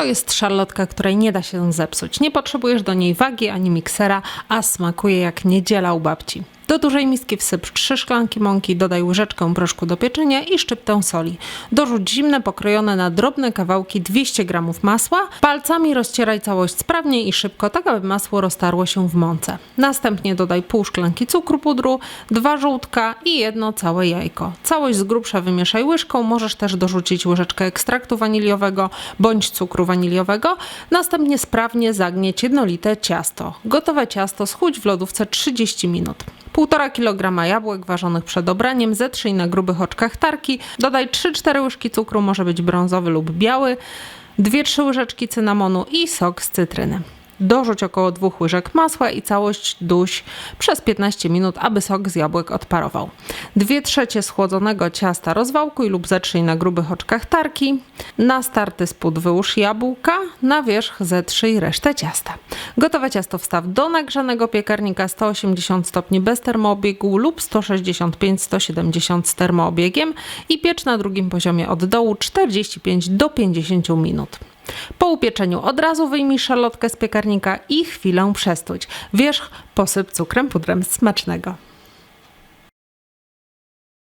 To jest szarlotka, której nie da się zepsuć. Nie potrzebujesz do niej wagi ani miksera, a smakuje jak niedziela u babci. Do dużej miski wsyp 3 szklanki mąki, dodaj łyżeczkę proszku do pieczenia i szczyptę soli. Dorzuć zimne, pokrojone na drobne kawałki 200 g masła. Palcami rozcieraj całość sprawnie i szybko, tak aby masło roztarło się w mące. Następnie dodaj pół szklanki cukru pudru, dwa żółtka i jedno całe jajko. Całość z grubsza wymieszaj łyżką, możesz też dorzucić łyżeczkę ekstraktu waniliowego bądź cukru waniliowego. Następnie sprawnie zagnieć jednolite ciasto. Gotowe ciasto schudź w lodówce 30 minut. 1,5 kg jabłek ważonych przed obraniem, zetrzyj na grubych oczkach tarki, dodaj 3-4 łyżki cukru, może być brązowy lub biały, 2-3 łyżeczki cynamonu i sok z cytryny. Dorzuć około 2 łyżek masła i całość duś przez 15 minut, aby sok z jabłek odparował. 2 trzecie schłodzonego ciasta rozwałkuj lub zetrzyj na grubych oczkach tarki. Na starty spód wyłóż jabłka, na wierzch zetrzyj resztę ciasta. Gotowe ciasto wstaw do nagrzanego piekarnika 180 stopni bez termoobiegu lub 165-170 z termoobiegiem i piecz na drugim poziomie od dołu 45 do 50 minut. Upieczeniu od razu wyjmij szarlotkę z piekarnika i chwilę przestuć. Wierzch posyp cukrem pudrem smacznego.